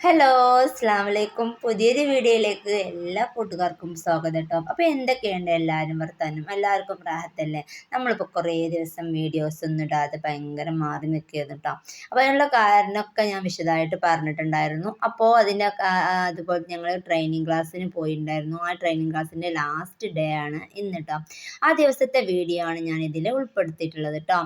Hello അസ്സാം വലൈക്കും പുതിയൊരു വീഡിയോയിലേക്ക് എല്ലാ കൂട്ടുകാർക്കും സ്വാഗതം കേട്ടോ. അപ്പോൾ എന്തൊക്കെയുണ്ട് എല്ലാവരും വർത്താനം? എല്ലാവർക്കും റാഹത്തല്ലേ? നമ്മളിപ്പോൾ കുറേ ദിവസം വീഡിയോസ് ഒന്നും ഇടാതെ ഭയങ്കര മാറി നിൽക്കുകയായിരുന്നു കേട്ടോ. അപ്പോൾ അതിനുള്ള കാരണമൊക്കെ ഞാൻ വിശദമായിട്ട് പറഞ്ഞിട്ടുണ്ടായിരുന്നു. അപ്പോൾ അതിന്റെ അതുപോലെ ഞങ്ങൾ ട്രെയിനിങ് ക്ലാസ്സിന് പോയിട്ടുണ്ടായിരുന്നു ആ ട്രെയിനിങ് ക്ലാസ്സിന്റെ ലാസ്റ്റ് ഡേ ആണ് ഇന്ന് കേട്ടോ. ആ ദിവസത്തെ വീഡിയോ ആണ് ഞാൻ ഇതിൽ ഉൾപ്പെടുത്തിയിട്ടുള്ളത് കേട്ടോ.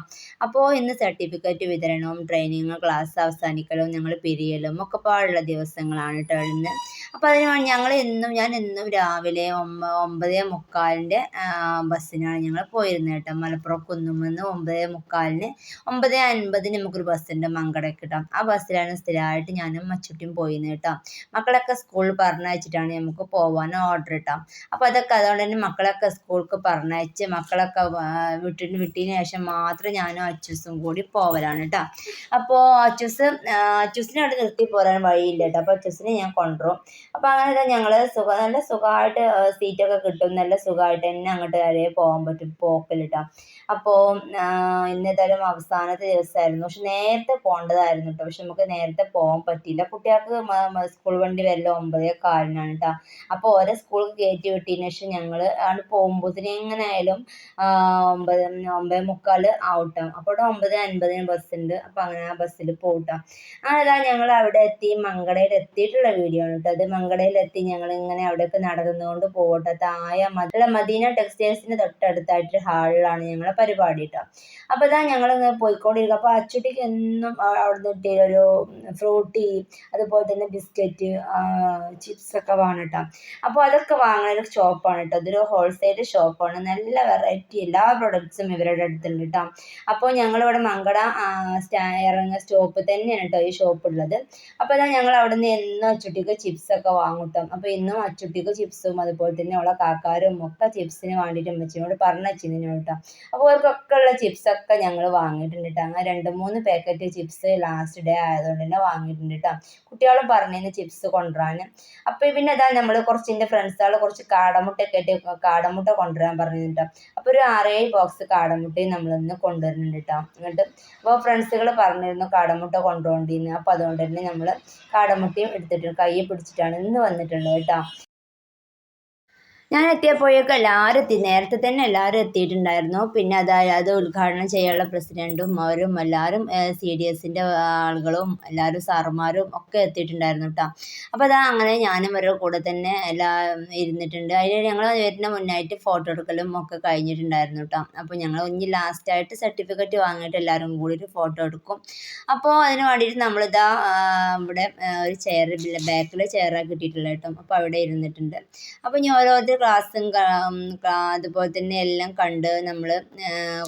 അപ്പോൾ ഇന്ന് സർട്ടിഫിക്കറ്റ് വിതരണവും ട്രെയിനിങ് ക്ലാസ് അവസാനിക്കലും ഞങ്ങൾ പിരിയലും ഒക്കെ പാടുള്ള ദിവസങ്ങളാണ് കേട്ടോ ഇന്ന് അപ്പോൾ അതിന് വേണ്ടി ഞങ്ങൾ എന്നും ഞാൻ എന്നും രാവിലെ ഒമ്പ ഒമ്പതേ മുക്കാലിന്റെ ബസ്സിനാണ് ഞങ്ങൾ പോയിരുന്നത് കേട്ടോ. മലപ്പുറം കുന്നുമെന്ന് ഒമ്പതേ മുക്കാലിന് ഒമ്പതേ അൻപതിന് നമുക്കൊരു ബസ്സുണ്ട് മങ്കട കേട്ടോ. ആ ബസ്സിലാണ് സ്ഥിരമായിട്ട് ഞാനും മച്ചുട്ടിയും പോയിരുന്നത് കേട്ടോ. മക്കളൊക്കെ സ്കൂളിൽ പറഞ്ഞയച്ചിട്ടാണ് നമുക്ക് പോകാൻ ഓർഡർ ഇട്ടാം അപ്പോൾ അതൊക്കെ അതുകൊണ്ട് തന്നെ മക്കളൊക്കെ സ്കൂൾക്ക് പറഞ്ഞയച്ച് മക്കളൊക്കെ വിട്ടിന് വിട്ടതിന് ശേഷം മാത്രം ഞാനും അച്ചൂസും കൂടി പോവലാണ് കേട്ടോ. അപ്പോൾ അച്ചൂസ് അച്ചൂസിനെ അവിടെ നിർത്തി പോരാൻ വഴിയില്ല കേട്ടോ. അപ്പോൾ അച്ചൂസിനെ ഞാൻ കൊണ്ടുവരും. അപ്പോൾ അങ്ങനെ ഞങ്ങൾ സുഖ നല്ല സുഖമായിട്ട് സീറ്റൊക്കെ കിട്ടും. നല്ല സുഖമായിട്ട് തന്നെ അങ്ങോട്ട് വരെ പോകാൻ പറ്റും പോക്കൽ അപ്പോ ഇന്നേതായാലും അവസാനത്തെ ദിവസമായിരുന്നു പക്ഷെ നേരത്തെ പോകേണ്ടതായിരുന്നു കേട്ടോ പക്ഷെ നമുക്ക് നേരത്തെ പോകാൻ പറ്റിയില്ല. കുട്ടികൾക്ക് സ്കൂൾ വണ്ടി വരൽ ഒമ്പതേ കാലിനാണ് കേട്ടോ അപ്പോൾ ഓരോ സ്കൂളിൽ കയറ്റി വിട്ടതിന് ശേഷം ഞങ്ങൾ ആണ് പോകുമ്പോഴത്തേന് എങ്ങനെ ആയാലും ഒമ്പത് ഒമ്പതേ മുക്കാൽ അപ്പൊ അപ്പോൾ ഒമ്പത് അൻപതിന് ബസ്സുണ്ട്. അപ്പോൾ അങ്ങനെ ആ ബസ്സിൽ പോകട്ടോ അങ്ങനെ ഞങ്ങൾ അവിടെ എത്തി മംഗളയിൽ എത്തിയിട്ടുള്ള വീഡിയോ ആണ് കേട്ടോ അത് മങ്കടയിൽ എത്തി ഞങ്ങൾ ഇങ്ങനെ അവിടേക്ക് നടന്നുകൊണ്ട് പോകട്ടെ. തായ മദ മദീന ടെക്സ്റ്റൈൽസിന്റെ തൊട്ടടുത്തായിട്ട് ഹാളിലാണ് ഞങ്ങളെ പരിപാടി കേട്ടോ അപ്പോൾ ഇതാ ഞങ്ങൾ ഇങ്ങനെ പോയിക്കൊണ്ടിരിക്കുക അപ്പോൾ അച്ചുട്ടിക്ക് എന്നും അവിടെ നിന്ന് ഒരു ഫ്രൂട്ടി അതുപോലെ തന്നെ ബിസ്ക്കറ്റ് ചിപ്സ് ഒക്കെ വേണം കേട്ടോ അപ്പോൾ അതൊക്കെ വാങ്ങുന്ന ഒരു ഷോപ്പാണ് കേട്ടോ അതൊരു ഹോൾസെയിൽ ഷോപ്പാണ്. നല്ല വെറൈറ്റി എല്ലാ പ്രൊഡക്ട്സും ഇവരുടെ അടുത്തുണ്ട് കേട്ടോ അപ്പോൾ ഞങ്ങളിവിടെ മങ്കട സ്റ്റാ ഇറങ്ങുന്ന സ്റ്റോപ്പ് തന്നെയാണ് കേട്ടോ ഈ ഷോപ്പ് ഉള്ളത്. അപ്പോൾ ഇതാ ഞങ്ങൾ അവിടെ നിന്ന് എന്നും അച്ചുട്ടിക്ക് ചിപ്സൊക്കെ വാങ്ങൂട്ടം അപ്പൊ അപ്പോൾ ഇന്നും അച്ചുട്ടിക്ക് ചിപ്സും അതുപോലെ തന്നെ ഉള്ള കാക്കാരും ഒക്കെ ചിപ്സിന് വേണ്ടിയിട്ട് അമ്മച്ചിനോട് പറഞ്ഞ അച്ഛനോട്ടാ കേട്ടോ അപ്പോൾ അവർക്കൊക്കെ ഉള്ള ചിപ്സൊക്കെ ഞങ്ങൾ വാങ്ങിയിട്ടുണ്ട് അങ്ങനെ രണ്ട് മൂന്ന് പാക്കറ്റ് ചിപ്സ് ലാസ്റ്റ് ഡേ ആയതുകൊണ്ട് തന്നെ വാങ്ങിയിട്ടുണ്ട് കേട്ടോ കുട്ടികളും പറഞ്ഞിരുന്നു ചിപ്സ് കൊണ്ടുവരാൻ അപ്പോൾ പിന്നെ അതാ നമ്മൾ കുറച്ച് എന്റെ ഫ്രണ്ട്സുകൾ കുറച്ച് കാടമുട്ടയൊക്കെ ആയിട്ട് കാടമുട്ട കൊണ്ടുവരാൻ പറഞ്ഞിട്ടോ അപ്പൊ അപ്പോൾ ഒരു ആറേഴ് ബോക്സ് കാടമുട്ടയും നമ്മളിന്ന് കൊണ്ടുവരുന്നുണ്ട് കേട്ടോ എന്നിട്ട് അപ്പോൾ ഫ്രണ്ട്സുകൾ പറഞ്ഞിരുന്നു കാടമുട്ട കൊണ്ടുപോകേണ്ടിന്ന്. അപ്പോൾ അതുകൊണ്ട് തന്നെ നമ്മൾ കാടമുട്ടയും എടുത്തിട്ട് കയ്യിൽ പിടിച്ചിട്ടാണ് ഇന്ന് വന്നിട്ടുള്ളത് കേട്ടോ. ഞാൻ എത്തിയപ്പോഴേക്കും എല്ലാവരും എത്തി നേരത്തെ തന്നെ എല്ലാവരും എത്തിയിട്ടുണ്ടായിരുന്നു. പിന്നെ അതായത് ഉദ്ഘാടനം ചെയ്യാനുള്ള പ്രസിഡന്റും അവരും എല്ലാവരും സി ഡി എസിന്റെ ആളുകളും എല്ലാവരും സാറുമാരും ഒക്കെ എത്തിയിട്ടുണ്ടായിരുന്നു കേട്ടോ അപ്പോൾ അതാ അങ്ങനെ ഞാനും അവരുടെ കൂടെ തന്നെ എല്ലാ ഇരുന്നിട്ടുണ്ട്. അതിൽ ഞങ്ങൾ വരുന്ന മുന്നായിട്ട് ഫോട്ടോ എടുക്കലും ഒക്കെ കഴിഞ്ഞിട്ടുണ്ടായിരുന്നു കേട്ടോ അപ്പോൾ ഞങ്ങൾ ഇനി ലാസ്റ്റായിട്ട് സർട്ടിഫിക്കറ്റ് വാങ്ങിയിട്ട് എല്ലാവരും കൂടി ഒരു ഫോട്ടോ എടുക്കും. അപ്പോൾ അതിന് വേണ്ടിയിട്ട് നമ്മളിതാ ഇവിടെ ഒരു ചെയർ ബാക്കിൽ ചെയറാണ് കിട്ടിയിട്ടുള്ളത് കേട്ടോ അപ്പോൾ അവിടെ ഇരുന്നിട്ടുണ്ട്. അപ്പോൾ ഇനി ഓരോരുത്തർ ക്ലാസ്സും അതുപോലെ തന്നെ എല്ലാം കണ്ട് നമ്മൾ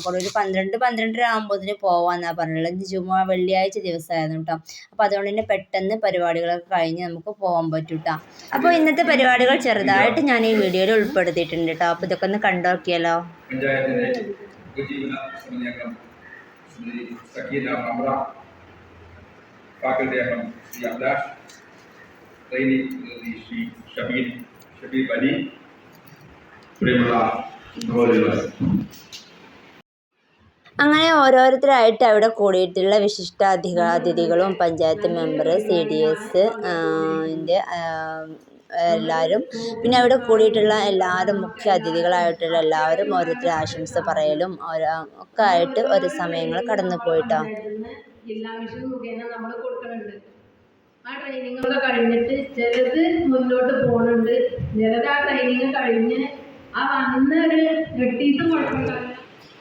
കുറേ ഒരു പന്ത്രണ്ട് പന്ത്രണ്ടര ആകുമ്പോഴത്തേന് പോകാമെന്നാണ് പറഞ്ഞുള്ളത് ജുമാ വെള്ളിയാഴ്ച ദിവസമായിരുന്നു കേട്ടോ അപ്പോൾ അതുകൊണ്ട് തന്നെ പെട്ടെന്ന് പരിപാടികളൊക്കെ കഴിഞ്ഞ് നമുക്ക് പോകാൻ പറ്റും കേട്ടോ അപ്പോൾ ഇന്നത്തെ പരിപാടികൾ ചെറുതായിട്ട് ഞാൻ ഈ വീഡിയോയിൽ ഉൾപ്പെടുത്തിയിട്ടുണ്ട് കേട്ടോ അപ്പോൾ ഇതൊക്കെ ഒന്ന് കണ്ടു ഷബീർ ഷബീർ അലി പ്രിയമുള്ള അങ്ങനെ ഓരോരുത്തരായിട്ട് അവിടെ കൂടിയിട്ടുള്ള വിശിഷ്ട അതിഥികളും panchayat member C D S ന്റെ എല്ലാവരും പിന്നെ അവിടെ കൂടിയിട്ടുള്ള എല്ലാവരും മുഖ്യ അതിഥികളായിട്ടുള്ള എല്ലാവരും ഓരോരുത്തർ ആശംസ പറയലും ഓരോ ഒക്കെ ആയിട്ട് ഒരു സമയങ്ങൾ കടന്നു പോയിട്ടോ. ജില്ലാ മിഷൻ മുഖേന നമ്മൾ കൊടുക്കുന്നുണ്ട് ആ ട്രെയിനിങ്ങൊക്കെ കഴിഞ്ഞിട്ട് ചിലത് മുന്നോട്ട് പോകുന്നുണ്ട് ചിലത് ആ ട്രെയിനിങ് കഴിഞ്ഞ് ആ വന്ന ഒരു എട്ട് ദിവസം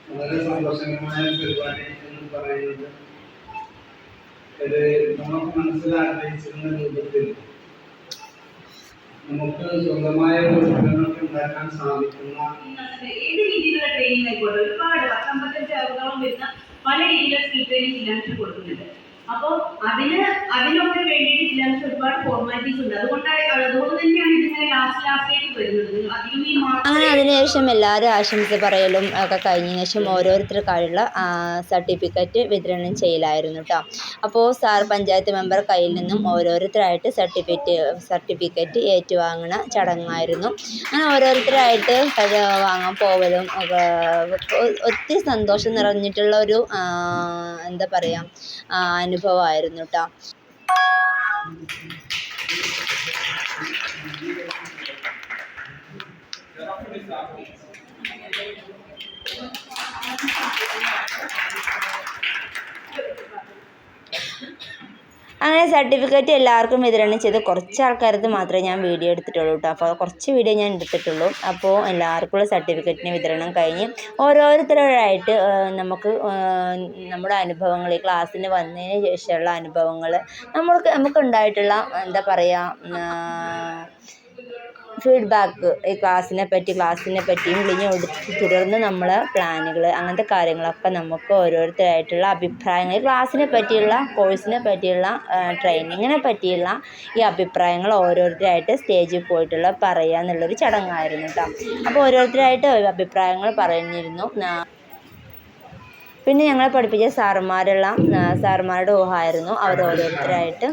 വളരെ സന്തോഷകരമായ പരിപാടി എന്ന് പറയുന്നത് ഒരു നമുക്ക് മനസ്സിലാഗ്രഹിച്ചിരുന്ന രൂപത്തിൽ നമുക്ക് സ്വന്തമായ ഉൽപ്പന്നങ്ങൾ ഉണ്ടാക്കാൻ സാധിക്കുന്ന ഏത് രീതിയിലുള്ള ട്രെയിനിങ് ആയിക്കോട്ടെ? ഒരുപാട് പത്തമ്പത്തഞ്ച് അറുപതോളം വരുന്ന പല രീതിയിലുള്ള സ്കിൽ ട്രെയിനിങ് ഇല്ലാണ്ട് കൊടുക്കുന്നുണ്ട്. അപ്പോൾ അതിന് അതിനൊക്കെ വേണ്ടിയിട്ട് ജില്ലാമിഷൻ ഒരുപാട് ഫോർമാലിറ്റീസ് ഉണ്ട്. അതുകൊണ്ടാണ് അതുകൊണ്ട് തന്നെയാണ് ഇതിങ്ങനെ ലാസ്റ്റ് ലാസ്റ്റിലേക്ക് വരുന്നത്. അധികം ഈ അങ്ങനെ അതിനുശേഷം എല്ലാവരും ആശംസ പറയലും ഒക്കെ കഴിഞ്ഞ ശേഷം ഓരോരുത്തർക്കായുള്ള സർട്ടിഫിക്കറ്റ് വിതരണം ചെയ്യലായിരുന്നു കേട്ടോ അപ്പോൾ സാർ പഞ്ചായത്ത് മെമ്പർ കയ്യിൽ നിന്നും ഓരോരുത്തരായിട്ട് സർട്ടിഫിക്കറ്റ് സർട്ടിഫിക്കറ്റ് ഏറ്റുവാങ്ങണ ചടങ്ങായിരുന്നു. അങ്ങനെ ഓരോരുത്തരായിട്ട് വാങ്ങാൻ പോവലും ഒത്തിരി സന്തോഷം നിറഞ്ഞിട്ടുള്ള ഒരു എന്താ പറയുക അനുഭവമായിരുന്നു കേട്ടോ അങ്ങനെ സർട്ടിഫിക്കറ്റ് എല്ലാവർക്കും വിതരണം ചെയ്ത് കുറച്ച് ആൾക്കാരത് മാത്രമേ ഞാൻ വീഡിയോ എടുത്തിട്ടുള്ളൂ കേട്ടോ. അപ്പോൾ കുറച്ച് വീഡിയോ ഞാൻ എടുത്തിട്ടുള്ളൂ. അപ്പോൾ എല്ലാവർക്കുള്ള സർട്ടിഫിക്കറ്റിന് വിതരണം കഴിഞ്ഞ് ഓരോരുത്തരോടായിട്ട് നമുക്ക് നമ്മുടെ അനുഭവങ്ങൾ ഈ ക്ലാസ്സിന് വന്നതിന് ശേഷമുള്ള അനുഭവങ്ങൾ നമ്മൾക്ക് നമുക്കുണ്ടായിട്ടുള്ള എന്താ പറയുക ഫീഡ്ബാക്ക് ഈ ക്ലാസ്സിനെ പറ്റി ക്ലാസ്സിനെ പറ്റിയും പിന്നെ തുടർന്ന് നമ്മൾ പ്ലാനുകൾ അങ്ങനത്തെ കാര്യങ്ങളൊക്കെ നമുക്ക് ഓരോരുത്തരായിട്ടുള്ള അഭിപ്രായങ്ങൾ ക്ലാസ്സിനെ പറ്റിയുള്ള കോഴ്സിനെ പറ്റിയുള്ള ട്രെയിനിങ്ങിനെ പറ്റിയുള്ള ഈ അഭിപ്രായങ്ങൾ ഓരോരുത്തരായിട്ട് സ്റ്റേജിൽ പോയിട്ടുള്ള പറയുക എന്നുള്ളൊരു ചടങ്ങായിരുന്നു കേട്ടോ അപ്പോൾ ഓരോരുത്തരായിട്ട് അഭിപ്രായങ്ങൾ പറഞ്ഞിരുന്നു. പിന്നെ ഞങ്ങളെ പഠിപ്പിച്ച സാറുമാരുള്ള സാറുമാരുടെ ഊഹമായിരുന്നു അവർ ഓരോരുത്തരായിട്ട്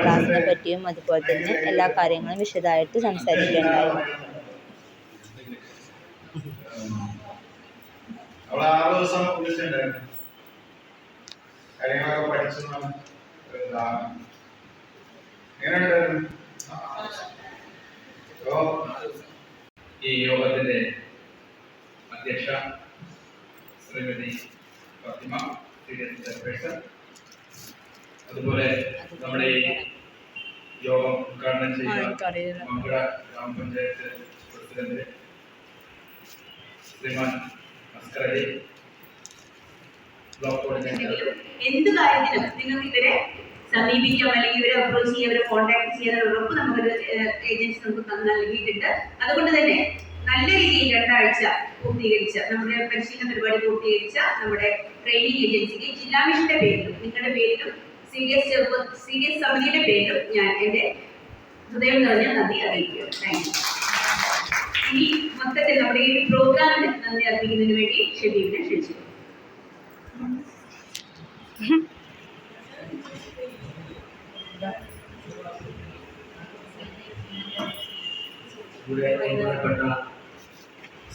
ക്ലാസ്സിനെ പറ്റിയും അതുപോലെ തന്നെ എല്ലാ കാര്യങ്ങളും വിശദമായിട്ട് സംസാരിക്കുകയുണ്ടായിരുന്നു ഈ യോഗത്തിന്റെ അധ്യക്ഷ ശ്രീമതി ഫാത്തിമ സീരിയസ് ചെയർപേഴ്സൺ അതുപോലെ നമ്മുടെ ഈ യോഗം ഉദ്ഘാടനം ചെയ്ത മംഗള ഗ്രാമപഞ്ചായത്ത് president Shriman Askar Ali block coordinator എന്ത് കാര്യത്തിനും നിങ്ങൾക്ക് ഇവരെ സമീപിക്കാം അല്ലെങ്കിൽ ഇവരെ അപ്രോച്ച് ചെയ്യാം ഇവരെ കോൺടാക്ട് ചെയ്യാൻ ഉറപ്പ് നമുക്കൊരു ഏജൻസി നമുക്ക് നൽകിയിട്ടുണ്ട്. അതുകൊണ്ട് തന്നെ നല്ല രീതിയിൽ രണ്ടാഴ്ച പൂർത്തീകരിച്ച നമ്മുടെ പരിശീലന പരിപാടി പൂർത്തീകരിച്ച നമ്മുടെ ട്രെയിനിങ് ഏജൻസിക്ക് ജില്ലാ മിഷന്റെ പേരിലും നിങ്ങളുടെ പേരിലും C D S C D S സമിതിയുടെ പേരിലും ഞാൻ എന്റെ ഹൃദയം നിറഞ്ഞ നന്ദി അറിയിക്കുകയാണ്. താങ്ക് യു ഇനി മൊത്തത്തിൽ നമ്മുടെ ഈ പ്രോഗ്രാമിന് നന്ദി അറിയിക്കുന്നതിന് വേണ്ടി ഷെബീബിനെ ക്ഷണിച്ചു ഇവിടെ ബഹുമാനപ്പെട്ട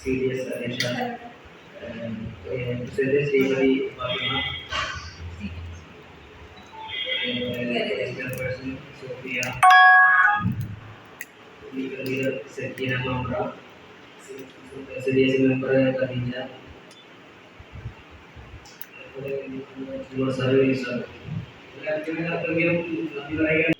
സി ഡി എസ് അധ്യക്ഷ president Shrimati Fathima chairperson Sofia legal leader Sakeena Mambra C D S member Khadeeja service എല്ലാവർക്കും അത്രയും നന്ദി പറയുക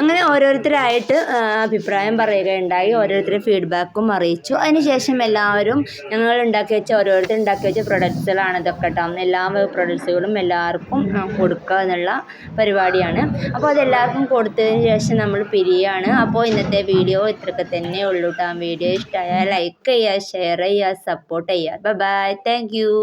അങ്ങനെ ഓരോരുത്തരായിട്ട് അഭിപ്രായം പറയുകയുണ്ടായി. ഓരോരുത്തരുടെ ഫീഡ്ബാക്കും അറിയിച്ചു. അതിനുശേഷം എല്ലാവരും ഞങ്ങൾ ഉണ്ടാക്കി വെച്ച ഓരോരുത്തർ ഉണ്ടാക്കി വെച്ച പ്രൊഡക്ട്സുകളാണ് ഇതൊക്കെ കേട്ടോ എല്ലാ പ്രൊഡക്ട്സുകളും എല്ലാവർക്കും കൊടുക്കുക എന്നുള്ള പരിപാടിയാണ്. അപ്പോൾ അതെല്ലാവർക്കും കൊടുത്തതിന് ശേഷം നമ്മൾ പിരിയാണ്. അപ്പോൾ ഇന്നത്തെ വീഡിയോ ഇത്രയൊക്കെ തന്നെ ഉള്ളൂ കേട്ടോ വീഡിയോ ഇഷ്ടമായാൽ ലൈക്ക് ചെയ്യുക ഷെയർ ചെയ്യുക സപ്പോർട്ട് ചെയ്യുക. Bye thank you